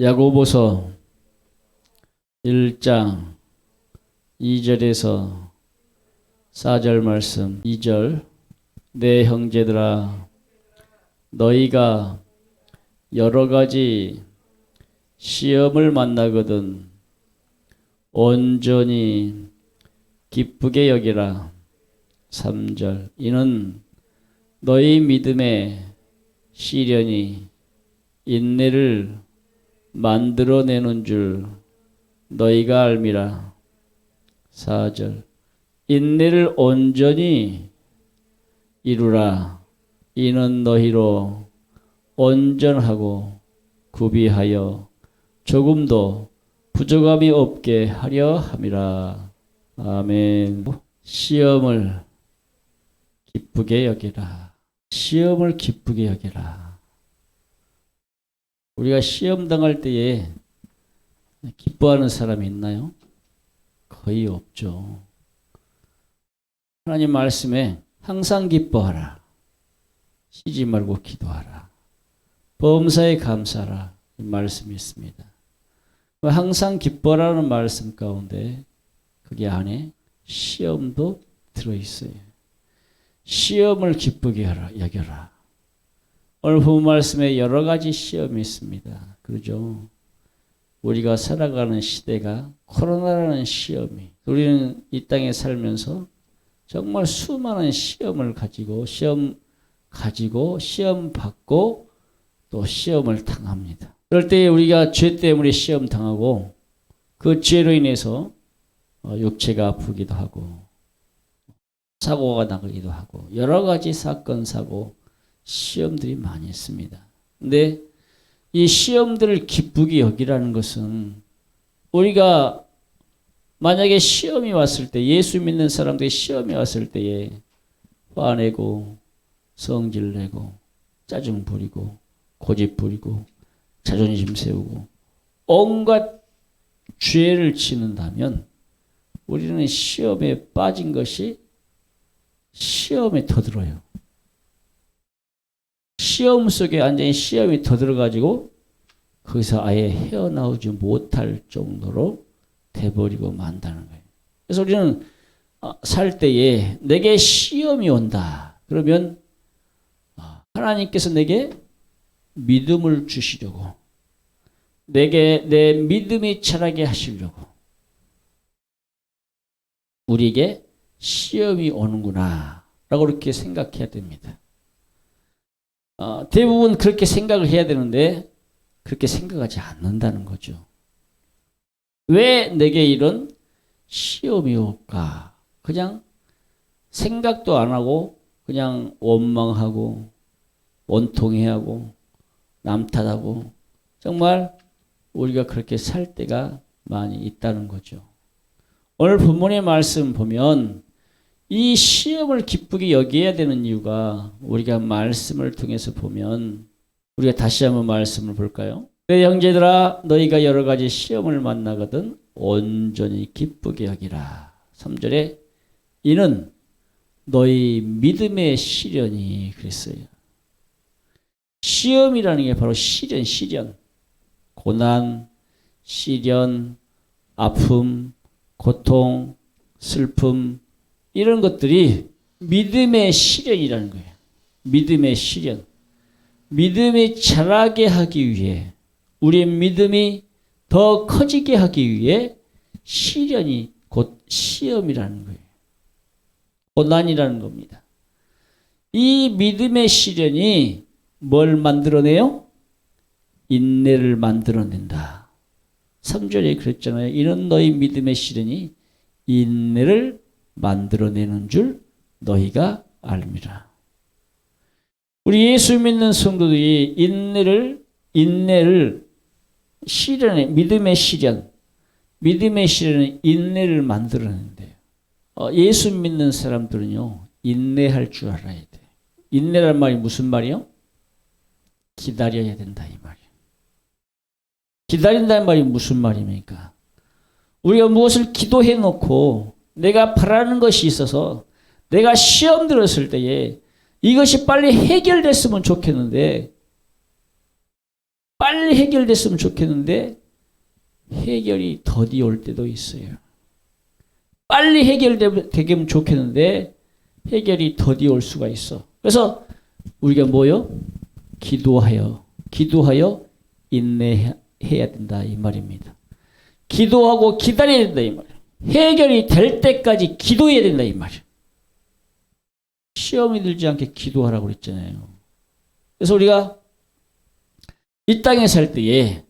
야고보서 1장 2절에서 4절 말씀 2절. 내 형제들아 너희가 여러 가지 시험을 만나거든 온전히 기쁘게 여기라. 3절. 이는 너희 믿음의 시련이 인내를 만들어내는 줄 너희가 알미라. 4절 인내를 온전히 이루라. 이는 너희로 온전하고 구비하여 조금도 부족함이 없게 하려 함이라. 아멘. 시험을 기쁘게 여기라. 시험을 기쁘게 여기라. 우리가 시험 당할 때에 기뻐하는 사람이 있나요? 거의 없죠. 하나님 말씀에 항상 기뻐하라. 쉬지 말고 기도하라. 범사에 감사하라. 이 말씀이 있습니다. 항상 기뻐라는 말씀 가운데 거기 안에 시험도 들어있어요. 시험을 기쁘게 하라, 여겨라. 오늘 본 말씀에 여러 가지 시험이 있습니다. 그러죠? 우리가 살아가는 시대가 코로나라는 시험이 우리는 이 땅에 살면서 정말 수많은 시험을 가지고 시험 가지고 시험 받고 또 시험을 당합니다. 그럴 때 우리가 죄 때문에 시험 당하고 그 죄로 인해서 어, 육체가 아프기도 하고 사고가 나기도 하고 여러 가지 사건 사고 시험들이 많이 있습니다. 근데 이 시험들을 기쁘게 여기라는 것은 우리가 만약에 시험이 왔을 때 예수 믿는 사람들이 시험이 왔을 때에 화내고 성질 내고 짜증 부리고 고집 부리고 자존심 세우고 온갖 죄를 지는다면 우리는 시험에 빠진 것이 시험에 터들어요. 시험 속에 완전히 시험이 더 들어가지고 거기서 아예 헤어나오지 못할 정도로 돼버리고 만다는 거예요. 그래서 우리는 어, 살 때에 내게 시험이 온다. 그러면 어, 하나님께서 내게 믿음을 주시려고 내게 내 믿음이 자라게 하시려고 우리에게 시험이 오는구나 라고 그렇게 생각해야 됩니다. 어, 대부분 그렇게 생각을 해야 되는데 그렇게 생각하지 않는다는 거죠. 왜 내게 이런 시험이 올까? 그냥 생각도 안 하고 그냥 원망하고 원통해하고 남 탓하고 정말 우리가 그렇게 살 때가 많이 있다는 거죠. 오늘 본문의 말씀 보면 이 시험을 기쁘게 여겨야 되는 이유가 우리가 말씀을 통해서 보면 우리가 다시 한번 말씀을 볼까요? 내 형제들아 너희가 여러 가지 시험을 만나거든 온전히 기쁘게 여기라. 3절에 이는 너희 믿음의 시련이 그랬어요. 시험이라는 게 바로 시련, 시련. 고난, 시련, 아픔, 고통, 슬픔, 이런 것들이 믿음의 시련이라는 거예요. 믿음의 시련. 믿음이 자라게 하기 위해 우리의 믿음이 더 커지게 하기 위해 시련이 곧 시험이라는 거예요. 고난이라는 겁니다. 이 믿음의 시련이 뭘 만들어내요? 인내를 만들어낸다. 3절에 그랬잖아요. 이런 너희 믿음의 시련이 인내를 만들어내는 줄 너희가 알미라. 우리 예수 믿는 성도들이 인내를 인내를 시련에 믿음의 시련, 믿음의 시련은 인내를 만들어낸대요. 어, 예수 믿는 사람들은요 인내할 줄 알아야 돼. 인내란 말이 무슨 말이요? 기다려야 된다 이 말이에요. 기다린다는 말이 무슨 말입니까? 우리가 무엇을 기도해 놓고 내가 바라는 것이 있어서 내가 시험 들었을 때에 이것이 빨리 해결됐으면 좋겠는데 빨리 해결됐으면 좋겠는데 해결이 더디 올 때도 있어요. 빨리 해결되면 좋겠는데 해결이 더디 올 수가 있어. 그래서 우리가 뭐요? 기도하여 기도하여 인내해야 된다 이 말입니다. 기도하고 기다려야 된다 이 말이에요. 해결이 될 때까지 기도해야 된다 이 말이에요. 시험이 들지 않게 기도하라고 그랬잖아요. 그래서 우리가 이 땅에 살 때에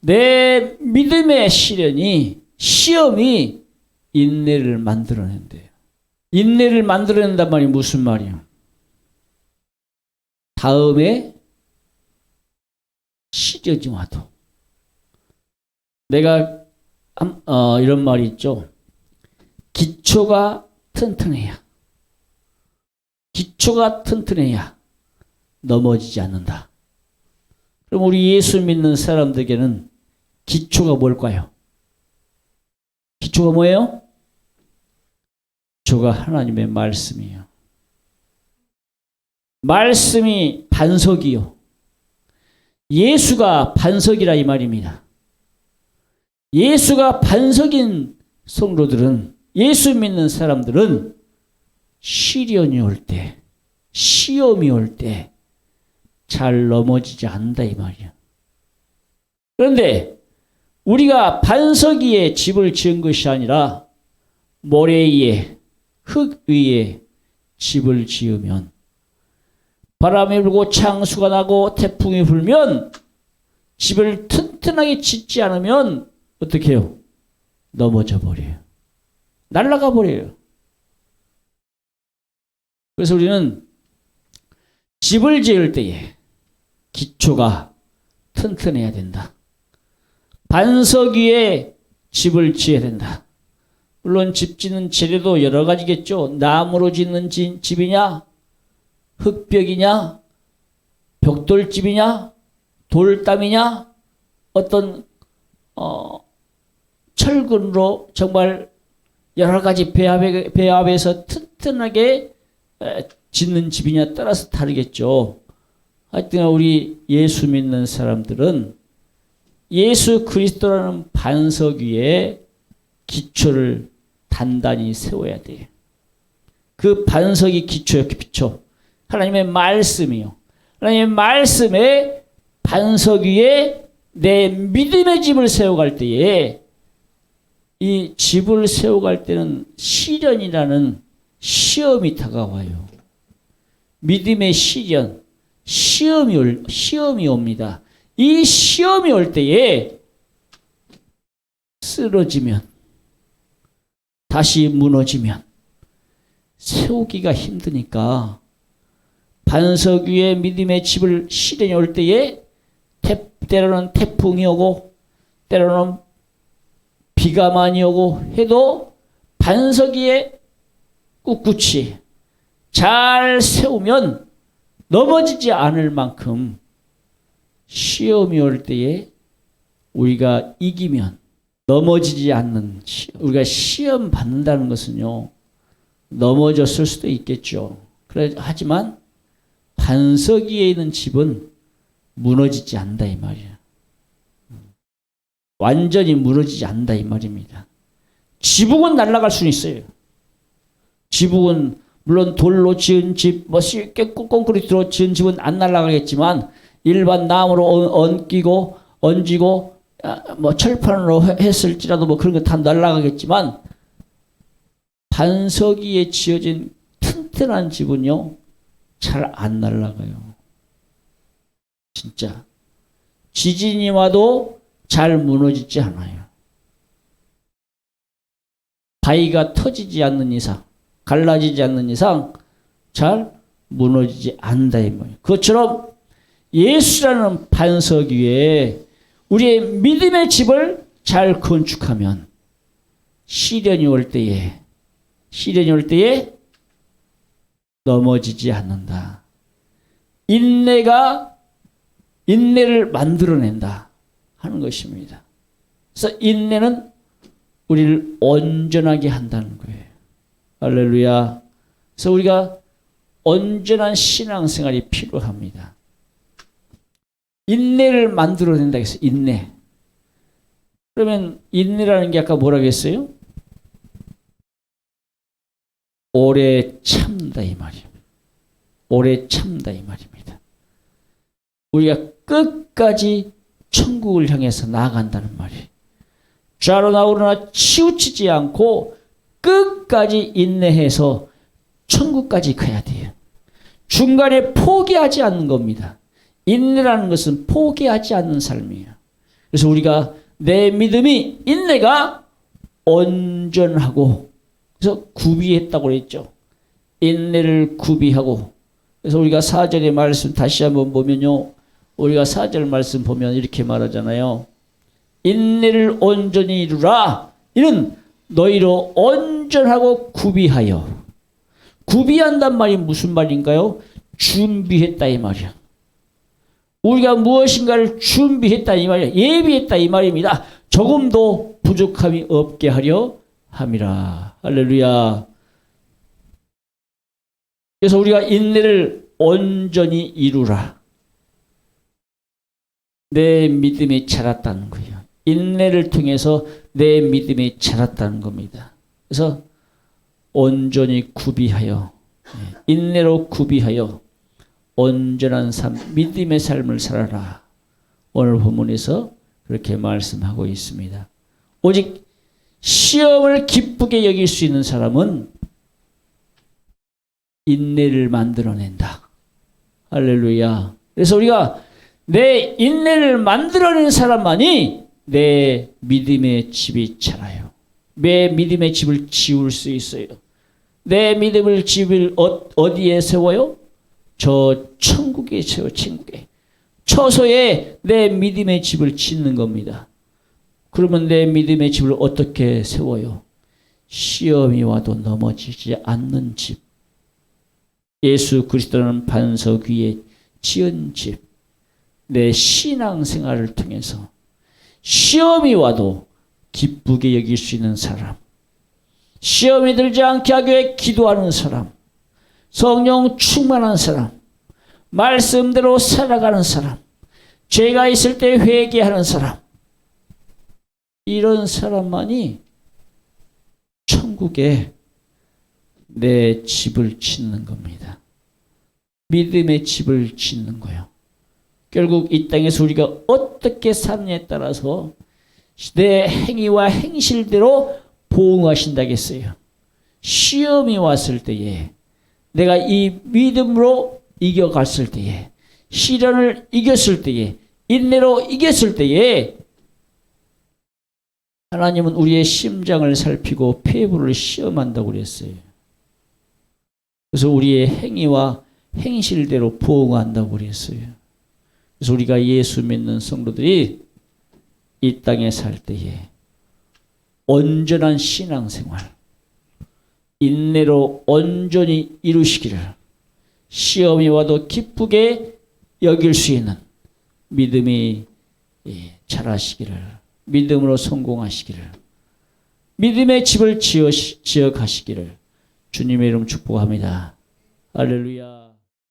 내 믿음의 시련이 시험이 인내를 만들어낸대요. 인내를 만들어낸단 말이 무슨 말이야? 다음에 시련이 와도 내가 한- 어, 이런 말이 있죠. 기초가 튼튼해야 기초가 튼튼해야 넘어지지 않는다. 그럼 우리 예수 믿는 사람들에게는 기초가 뭘까요? 기초가 뭐예요? 기초가 하나님의 말씀이요. 말씀이 반석이요. 예수가 반석이라 이 말입니다. 예수가 반석인 성도들은 예수 믿는 사람들은 시련이 올 때, 시험이 올 때 잘 넘어지지 않는다 이 말이야. 그런데 우리가 반석 위에 집을 지은 것이 아니라 모래 위에 흙 위에 집을 지으면 바람이 불고 창수가 나고 태풍이 불면 집을 튼튼하게 짓지 않으면 어떻게 해요? 넘어져 버려요. 날아가 버려요. 그래서 우리는 집을 지을 때에 기초가 튼튼해야 된다. 반석 위에 집을 지어야 된다. 물론 집 짓는 재료도 여러 가지겠죠. 나무로 짓는 지- 집이냐, 흙벽이냐, 벽돌집이냐, 돌담이냐, 어떤 어, 철근으로 정말 여러 가지 배합에, 배합해서 튼튼하게 에, 짓는 집이냐 따라서 다르겠죠. 하여튼 우리 예수 믿는 사람들은 예수 그리스도라는 반석 위에 기초를 단단히 세워야 돼요. 그 반석이 기초요, 기초. 하나님의 말씀이요. 하나님의 말씀에 반석 위에 내 믿음의 집을 세워갈 때에 이 집을 세워갈 때는 시련이라는 시험이 다가와요. 믿음의 시련, 시험이 올, 시험이 옵니다. 이 시험이 올 때에 쓰러지면, 다시 무너지면, 세우기가 힘드니까 반석 위에 믿음의 집을 시련이 올 때에 태, 때로는 태풍이 오고 때로는 비가 많이 오고 해도 반석 위에 꿋꿋이 잘 세우면 넘어지지 않을 만큼 시험이 올 때에 우리가 이기면 넘어지지 않는 시- 우리가 시험 받는다는 것은요 넘어졌을 수도 있겠죠. 그래 하지만 반석 위에 있는 집은 무너지지 않는다 이 말이야. 완전히 무너지지 않는다 이 말입니다. 지붕은 날아갈 수는 있어요. 지붕은 물론 돌로 지은 집, 뭐 쉽게 콘크리트로 지은 집은 안 날아가겠지만 일반 나무로 얹- 얹기고 얹이고 아, 뭐 철판으로 해- 했을지라도 뭐 그런 거 다 날아가겠지만 반석 위에 지어진 튼튼한 집은요 잘 안 날아가요. 진짜 지진이 와도 잘 무너지지 않아요. 바위가 터지지 않는 이상, 갈라지지 않는 이상 잘 무너지지 않는다 이 말이에요. 그것처럼 예수라는 반석 위에 우리의 믿음의 집을 잘 건축하면 시련이 올 때에 시련이 올 때에 넘어지지 않는다. 인내가 인내를 만들어낸다 하는 것입니다. 그래서 인내는 우리를 온전하게 한다는 거예요. 할렐루야. 그래서 우리가 온전한 신앙생활이 필요합니다. 인내를 만들어낸다 했어요. 인내. 그러면 인내라는 게 아까 뭐라고 했어요? 오래 참다 이 말이에요. 오래 참다 이 말입니다. 우리가 끝까지 천국을 향해서 나아간다는 말이에요. 좌로 나오르나 치우치지 않고 끝까지 인내해서 천국까지 가야 돼요. 중간에 포기하지 않는 겁니다. 인내라는 것은 포기하지 않는 삶이에요. 그래서 우리가 내 믿음이 인내가 온전하고 그래서 구비했다고 그랬죠. 인내를 구비하고 그래서 우리가 사절의 말씀 다시 한번 보면요. 우리가 사절 말씀 보면 이렇게 말하잖아요. 인내를 온전히 이루라. 이는 너희로 온전하고 구비하여. 구비한단 말이 무슨 말인가요? 준비했다 이 말이야. 우리가 무엇인가를 준비했다 이 말이야. 예비했다 이 말입니다. 조금도 부족함이 없게 하려 함이라. 할렐루야. 그래서 우리가 인내를 온전히 이루라. 내 믿음이 자랐다는 거예요. 인내를 통해서 내 믿음이 자랐다는 겁니다. 그래서 온전히 구비하여 예, 인내로 구비하여 온전한 삶, 믿음의 삶을 살아라. 오늘 본문에서 그렇게 말씀하고 있습니다. 오직 시험을 기쁘게 여길 수 있는 사람은 인내를 만들어낸다. 할렐루야. 그래서 우리가 내 인내를 만들어낸 사람만이 내 믿음의 집이 자라요. 내 믿음의 집을 지울 수 있어요. 내 믿음을 집을 어, 어디에 세워요? 저 천국에 세워 천국에. 처소에 내 믿음의 집을 짓는 겁니다. 그러면 내 믿음의 집을 어떻게 세워요? 시험이 와도 넘어지지 않는 집. 예수 그리스도는 반석 위에 지은 집. 내 신앙생활을 통해서 시험이 와도 기쁘게 여길 수 있는 사람. 시험이 들지 않게 하기 위해 기도하는 사람. 성령 충만한 사람. 말씀대로 살아가는 사람. 죄가 있을 때 회개하는 사람. 이런 사람만이 천국에 내 집을 짓는 겁니다. 믿음의 집을 짓는 거예요. 결국 이 땅에서 우리가 어떻게 사느냐에 따라서 내 행위와 행실대로 보응하신다겠어요. 시험이 왔을 때에 내가 이 믿음으로 이겨갔을 때에 시련을 이겼을 때에 인내로 이겼을 때에 하나님은 우리의 심장을 살피고 폐부를 시험한다고 그랬어요. 그래서 우리의 행위와 행실대로 보응한다고 그랬어요. 그래서 우리가 예수 믿는 성도들이 이 땅에 살 때에 온전한 신앙생활, 인내로 온전히 이루시기를 시험이 와도 기쁘게 여길 수 있는 믿음이 예, 잘하시기를 믿음으로 성공하시기를 믿음의 집을 지어, 지어 가시기를 주님의 이름 축복합니다. 할렐루야.